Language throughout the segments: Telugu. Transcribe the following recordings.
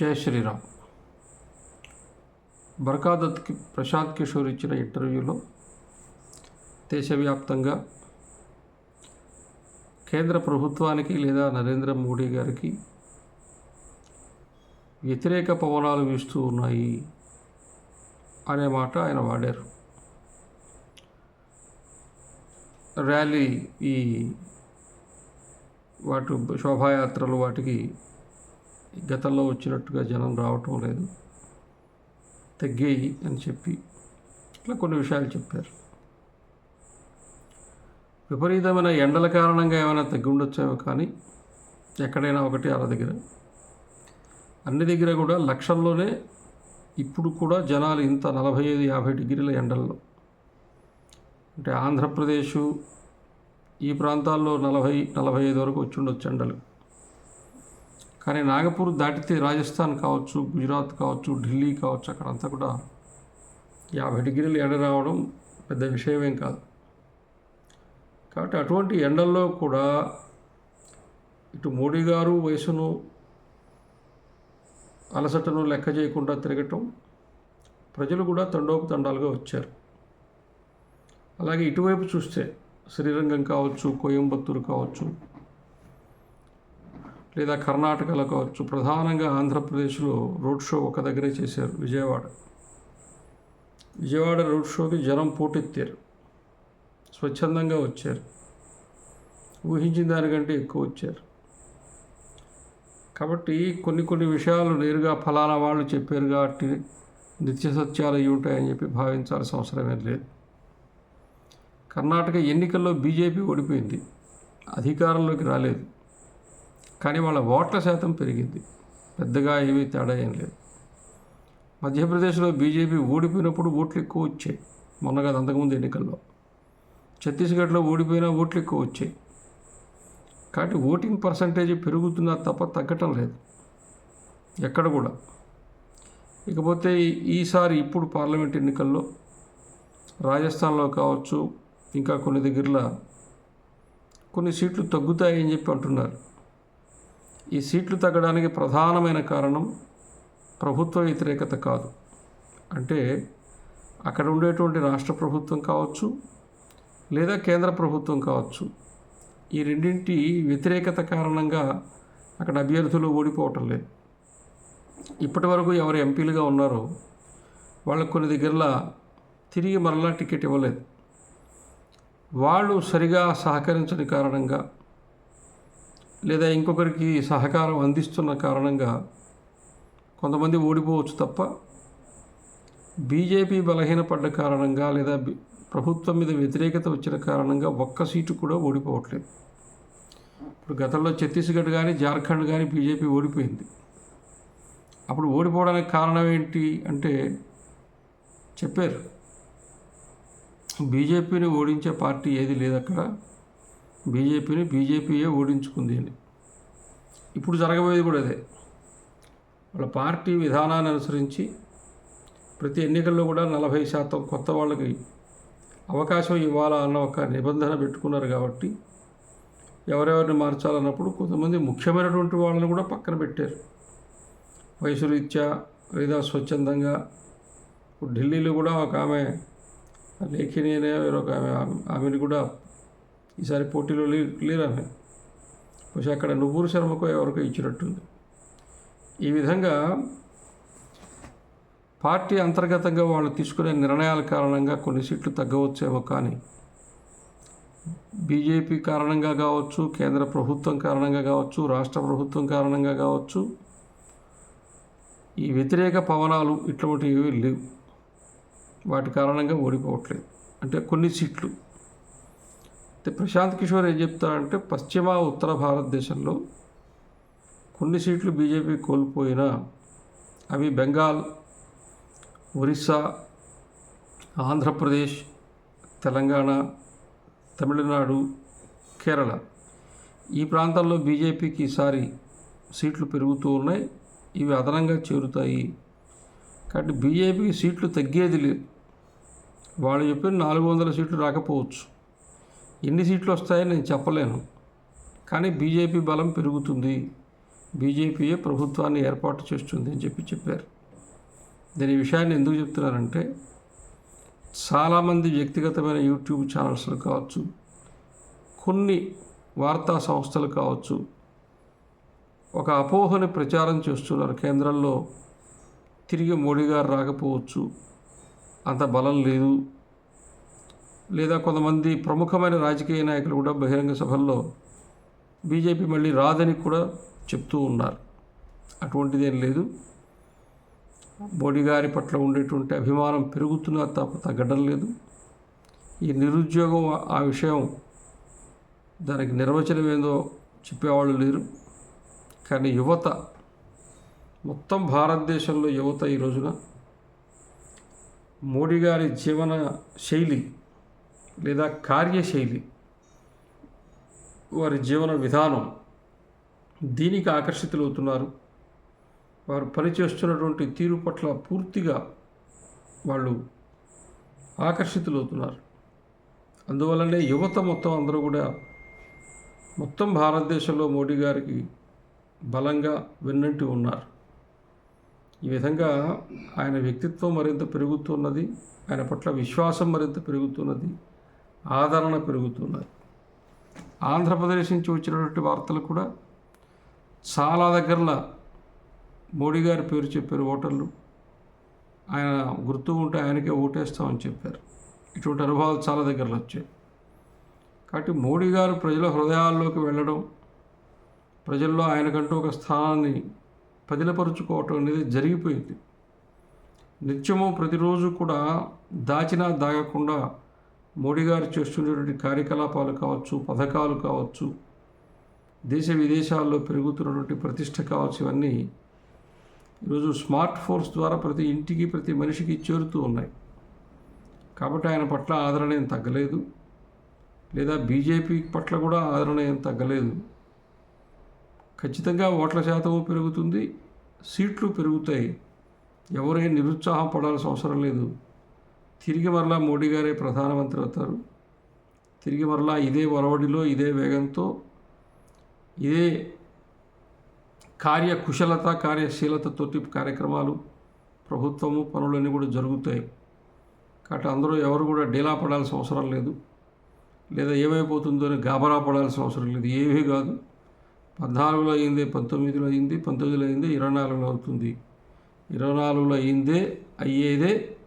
జై శ్రీరామ్. బర్కాదత్కి ప్రశాంత్ కిషోర్ ఇచ్చిన ఇంటర్వ్యూలో దేశవ్యాప్తంగా కేంద్ర ప్రభుత్వానికి లేదా నరేంద్ర మోడీ గారికి వ్యతిరేక పవనాలు వీస్తూ ఉన్నాయి అనే మాట ఆయన వాడారు. ర్యాలీ ఈ వాటి శోభాయాత్రలు వాటికి గతంలో వచ్చినట్టుగా జనం రావటం లేదు. తగ్గాయి అని చెప్పి ఇట్లా కొన్ని విషయాలు చెప్పారు. విపరీతమైన ఎండల కారణంగా ఏమైనా తగ్గి ఉండొచ్చేమో కానీ ఎక్కడైనా ఒకటి అర దగ్గర. అన్ని దగ్గర కూడా లక్షల్లోనే ఇప్పుడు కూడా జనాలు ఇంత నలభై ఐదు యాభై డిగ్రీల ఎండల్లో. అంటే ఆంధ్రప్రదేశ్ ఈ ప్రాంతాల్లో నలభై నలభై ఐదు వరకు వచ్చి ఉండొచ్చు ఎండలు. కానీ నాగపూర్ దాటితే రాజస్థాన్ కావచ్చు గుజరాత్ కావచ్చు ఢిల్లీ కావచ్చు అక్కడంతా కూడా యాభై డిగ్రీలు ఎండ రావడం పెద్ద విషయమేం కాదు. కాబట్టి అటువంటి ఎండల్లో కూడా ఇటు మోడీ గారు వయసును అలసటను లెక్క చేయకుండా తిరగటం ప్రజలు కూడా తండోపతండాలుగా వచ్చారు. అలాగే ఇటువైపు చూస్తే శ్రీరంగం కావచ్చు కోయంబత్తూరు కావచ్చు లేదా కర్ణాటకలో కావచ్చు ప్రధానంగా ఆంధ్రప్రదేశ్లో రోడ్ షో ఒక దగ్గరే చేశారు విజయవాడ. విజయవాడ రోడ్ షోకి జనం పోటెత్తారు స్వచ్ఛందంగా వచ్చారు ఊహించిన దానికంటే ఎక్కువ వచ్చారు. కాబట్టి కొన్ని కొన్ని విషయాలు నేరుగా ఫలానా వాళ్ళు చెప్పారు కాబట్టి నిత్య సత్యాలు అయి ఉంటాయని చెప్పి భావించాల్సిన అవసరమే లేదు. కర్ణాటక ఎన్నికల్లో బీజేపీ ఓడిపోయింది అధికారంలోకి రాలేదు. కానీ వాళ్ళ ఓట్ల శాతం పెరిగింది. పెద్దగా ఏమీ తేడా ఏం లేదు. మధ్యప్రదేశ్లో బీజేపీ ఓడిపోయినప్పుడు ఓట్లు ఎక్కువ వచ్చాయి. మొన్న కాదు అంతకుముందు ఎన్నికల్లో. ఛత్తీస్గఢ్లో ఓడిపోయినా ఓట్లు ఎక్కువ వచ్చాయి. కాబట్టి ఓటింగ్ పర్సంటేజ్ పెరుగుతున్నా తప్ప తగ్గటం లేదు. ఎక్కడ కూడా. ఇకపోతే ఈసారి ఇప్పుడు పార్లమెంట్ ఎన్నికల్లో రాజస్థాన్లో కావచ్చు ఇంకా కొన్ని దగ్గరలో కొన్ని సీట్లు తగ్గుతాయని చెప్పి అంటున్నారు. ఈ సీట్లు తగ్గడానికి ప్రధానమైన కారణం ప్రభుత్వ వ్యతిరేకత కాదు. అంటే అక్కడ ఉండేటువంటి రాష్ట్ర ప్రభుత్వం కావచ్చు లేదా కేంద్ర ప్రభుత్వం కావచ్చు ఈ రెండింటి వ్యతిరేకత కారణంగా అక్కడ అభ్యర్థులు ఓడిపోవటం లేదు. ఇప్పటి వరకు ఎవరు ఎంపీలుగా ఉన్నారో వాళ్ళకు కొన్ని దగ్గరలా తిరిగి మరలా టికెట్ ఇవ్వలేదు. వాళ్ళు సరిగా సహకరించని కారణంగా లేదా ఇంకొకరికి సహకారం అందిస్తున్న కారణంగా కొంతమంది ఓడిపోవచ్చు తప్ప బీజేపీ బలహీనపడ్డ కారణంగా లేదా ప్రభుత్వం మీద వ్యతిరేకత వచ్చిన కారణంగా ఒక్క సీటు కూడా ఓడిపోవట్లేదు. ఇప్పుడు గతంలో ఛత్తీస్గఢ్ కానీ జార్ఖండ్ కానీ బీజేపీ ఓడిపోయింది. అప్పుడు ఓడిపోవడానికి కారణం ఏంటి అంటే చెప్పారు. బీజేపీని ఓడించే పార్టీ ఏది లేదు అక్కడ బీజేపీని బీజేపీయే ఓడించుకుంది అని. ఇప్పుడు జరగబోయేది కూడా అదే. వాళ్ళ పార్టీ విధానాన్ని అనుసరించి ప్రతి ఎన్నికల్లో కూడా నలభై శాతం కొత్త వాళ్ళకి అవకాశం ఇవ్వాలా అన్న ఒక నిబంధన పెట్టుకున్నారు కాబట్టి ఎవరెవరిని మార్చాలన్నప్పుడు కొంతమంది ముఖ్యమైనటువంటి వాళ్ళని కూడా పక్కన పెట్టారు. వయసు రీత్యా లేదా స్వచ్ఛందంగా. ఇప్పుడు ఢిల్లీలో కూడా ఒక ఆమె లేఖిని వేరొక ఒక ఆమె ఆమెను కూడా ఈసారి పోటీలో లే- బహుశా అక్కడ నువ్వూరు శర్మకో ఎవరికో ఇచ్చినట్టుంది. ఈ విధంగా పార్టీ అంతర్గతంగా వాళ్ళు తీసుకునే నిర్ణయాల కారణంగా కొన్ని సీట్లు తగ్గవచ్చేమో కానీ బీజేపీ కారణంగా కావచ్చు కేంద్ర ప్రభుత్వం కారణంగా కావచ్చు రాష్ట్ర ప్రభుత్వం కారణంగా కావచ్చు ఈ వ్యతిరేక పవనాలు ఇటువంటివి లేవు. వాటి కారణంగా ఓడిపోవట్లేదు. అంటే కొన్ని సీట్లు అయితే ప్రశాంత్ కిషోర్ ఏం చెప్తారంటే పశ్చిమ ఉత్తర భారతదేశంలో కొన్ని సీట్లు బీజేపీ కోల్పోయినా అవి బెంగాల్ ఒరిస్సా ఆంధ్రప్రదేశ్ తెలంగాణ తమిళనాడు కేరళ. ఈ ప్రాంతాల్లో బీజేపీకి ఈసారి సీట్లు పెరుగుతూ ఉన్నాయి ఇవి అదనంగా చేరుతాయి. కాబట్టి బీజేపీకి సీట్లు తగ్గేది లేదు. వాళ్ళు చెప్పిన నాలుగు వందల సీట్లు రాకపోవచ్చు. ఎన్ని సీట్లు వస్తాయని నేను చెప్పలేను. కానీ బీజేపీ బలం పెరుగుతుంది. బీజేపీయే ప్రభుత్వాన్ని ఏర్పాటు చేస్తుంది అని చెప్పి చెప్పారు. దీని విషయాన్ని ఎందుకు చెప్తున్నారంటే చాలామంది వ్యక్తిగతమైన యూట్యూబ్ ఛానల్స్లు కావచ్చు కొన్ని వార్తా సంస్థలు కావచ్చు ఒక అపోహని ప్రచారం చేస్తున్నారు. కేంద్రంలో తిరిగి మోడీ గారు రాకపోవచ్చు అంత బలం లేదు. లేదా కొంతమంది ప్రముఖమైన రాజకీయ నాయకులు కూడా బహిరంగ సభల్లో బీజేపీ మళ్ళీ రాదని కూడా చెప్తూ ఉన్నారు. అటువంటిదేం లేదు. మోడీ గారి పట్ల ఉండేటువంటి అభిమానం పెరుగుతున్నా తప్ప తగ్గడం లేదు. ఈ నిరుద్యోగం ఆ- ఆ విషయం దానికి నిర్వచనం ఏందో చెప్పేవాళ్ళు లేరు. కానీ యువత మొత్తం భారతదేశంలో యువత ఈ రోజున మోడీ గారి జీవన శైలి లేదా కార్యశైలి వారి జీవన విధానం దీనికి ఆకర్షితులవుతున్నారు. వారు పనిచేస్తున్నటువంటి తీరు పట్ల పూర్తిగా వాళ్ళు ఆకర్షితులవుతున్నారు. అందువల్లనే యువత మొత్తం అందరూ కూడా మొత్తం భారతదేశంలో మోడీ గారికి బలంగా వెన్నంటి ఉన్నారు. ఈ విధంగా ఆయన వ్యక్తిత్వం మరింత పెరుగుతున్నది ఆయన పట్ల విశ్వాసం మరింత పెరుగుతున్నది. ఆదరణ పెరుగుతున్నది. ఆంధ్రప్రదేశ్ నుంచి వచ్చినటువంటి వార్తలు కూడా చాలా దగ్గరలో మోడీ గారి పేరు చెప్పారు ఓటర్లు. ఆయన గుర్తు ఉంటే ఆయనకే ఓటేస్తామని చెప్పారు. ఇటువంటి అనుభవాలు చాలా దగ్గరలో వచ్చాయి. కాబట్టి మోడీ గారు ప్రజల హృదయాల్లోకి వెళ్ళడం ప్రజల్లో ఆయనకంటూ ఒక స్థానాన్ని పదిలపరుచుకోవటం అనేది జరిగిపోయింది. నిత్యము ప్రతిరోజు కూడా దాచినా దాగకుండా మోడీ గారు చేస్తున్నటువంటి కార్యకలాపాలు కావచ్చు పథకాలు కావచ్చు దేశ విదేశాల్లో పెరుగుతున్నటువంటి ప్రతిష్ట కావచ్చు ఇవన్నీ ఈరోజు స్మార్ట్ ఫోన్స్ ద్వారా ప్రతి ఇంటికి ప్రతి మనిషికి చేరుతూ ఉన్నాయి. కాబట్టి ఆయన పట్ల ఆదరణ ఏం తగ్గలేదు. లేదా బీజేపీ పట్ల కూడా ఆదరణ ఏం తగ్గలేదు. ఖచ్చితంగా ఓట్ల శాతము పెరుగుతుంది సీట్లు పెరుగుతాయి. ఎవరే నిరుత్సాహం పడాల్సిన అవసరం లేదు. తిరిగి మరలా మోడీ గారే ప్రధానమంత్రి అవుతారు. తిరిగి మరలా ఇదే ఒరవడిలో ఇదే వేగంతో ఇదే కార్య కుశలత కార్యశీలతతోటి కార్యక్రమాలు ప్రభుత్వము పనులన్నీ కూడా జరుగుతాయి. కాబట్టి అందరూ ఎవరు కూడా డీలా పడాల్సిన అవసరం లేదు. లేదా ఏమైపోతుందో అని గాబరా పడాల్సిన అవసరం లేదు. ఏమీ కాదు. పద్నాలుగులో అయింది పంతొమ్మిదిలో అయింది పంతొమ్మిదిలో అయింది ఇరవై నాలుగులో అవుతుంది. ఇరవై నాలుగులో అయిందే అయ్యేదే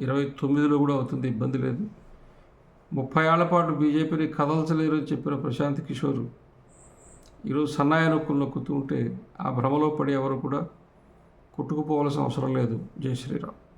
ఇరవై తొమ్మిదిలో కూడా అవుతుంది ఇబ్బంది లేదు. ముప్పై ఏళ్ళ పాటు బీజేపీని కదల్చలేరు అని చెప్పిన ప్రశాంత్ కిషోర్. ఈరోజు సన్నాయి నొక్కులు నొక్కుతూ ఉంటే ఆ భ్రమలో పడి ఎవరు కూడా కొట్టుకుపోవాల్సిన అవసరం లేదు. జై శ్రీరామ్.